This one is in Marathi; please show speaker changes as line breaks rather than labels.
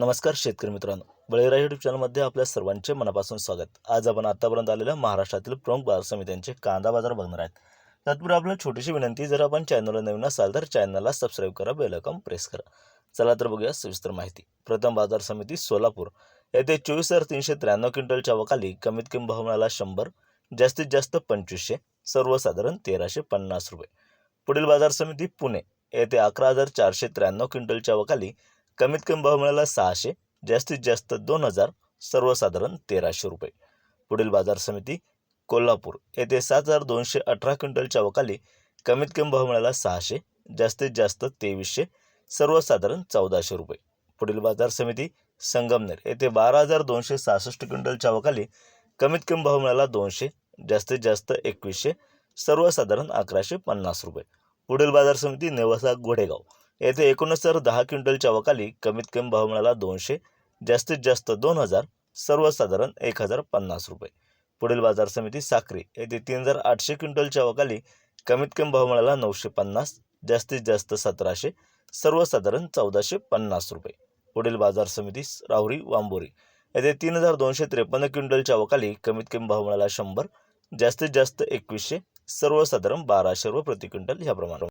नमस्कार शेतकरी मित्रांनो. बळीरा युट्यूब चॅनलमध्ये आपल्या सर्वांचे मनापासून स्वागत. आज आपण आतापर्यंत आलेल्या महाराष्ट्रातील प्रमुख बाजार समित्यांचे कांदा बाजार बघणार आहेत. तत्पूर्वी आपल्याला छोटीशी विनंती जर आपण चॅनलला नवीन असाल तर चॅनलला सबस्क्राईब करा बेलकम प्रेस करा. चला तर बघूया सविस्तर माहिती. प्रथम बाजार समिती सोलापूर. येथे चोवीस हजार तीनशे त्र्याण्णव क्विंटलच्या वकाली कमीत कमी भाव मिळाला शंभर जास्तीत जास्त पंचवीसशे सर्वसाधारण तेराशे पन्नास रुपये. पुढील बाजार समिती पुणे. येथे अकरा हजार चारशे त्र्याण्णव क्विंटलच्या वकाली कमीत कमी भाव मिळाला सहाशे जास्तीत जास्त दोन हजार सर्वसाधारण तेराशे रुपये. पुढील बाजार समिती कोल्हापूर येथे सात हजार दोनशे अठरा क्विंटलच्या वकाली कमीत कमी भाव मिळाला सहाशे जास्तीत जास्त तेवीसशे सर्वसाधारण चौदाशे रुपये. पुढील बाजार समिती संगमनेर येथे बारा हजार दोनशे सहासष्ट क्विंटलच्या वकाली कमीत कमी भाव मिळाला दोनशे जास्तीत जास्त एकवीसशे सर्वसाधारण अकराशे पन्नास रुपये. पुढील बाजार समिती नेवासा गोडेगाव येथे एकूणच हजार दहा क्विंटलच्या वकाली कमीत कमी भाव मिळाला दोनशे जास्तीत जास्त दोन हजार सर्वसाधारण एक हजार पन्नास रुपये. पुढील बाजार समिती साखरे येथे तीन हजार आठशे क्विंटलच्या वकाली कमीत कमी भाव मिळाला नऊशे पन्नास जास्तीत जास्त सतराशे सर्वसाधारण चौदाशे पन्नास रुपये. पुढील बाजार समिती राहुरी वांबोरी येथे तीन हजार दोनशे त्रेपन्न क्विंटलच्या वकाली कमीत कमी भाव मिळाला शंभर जास्तीत जास्त एकवीसशे सर्वसाधारण बाराशे रुपये प्रति क्विंटल ह्याप्रमाणे.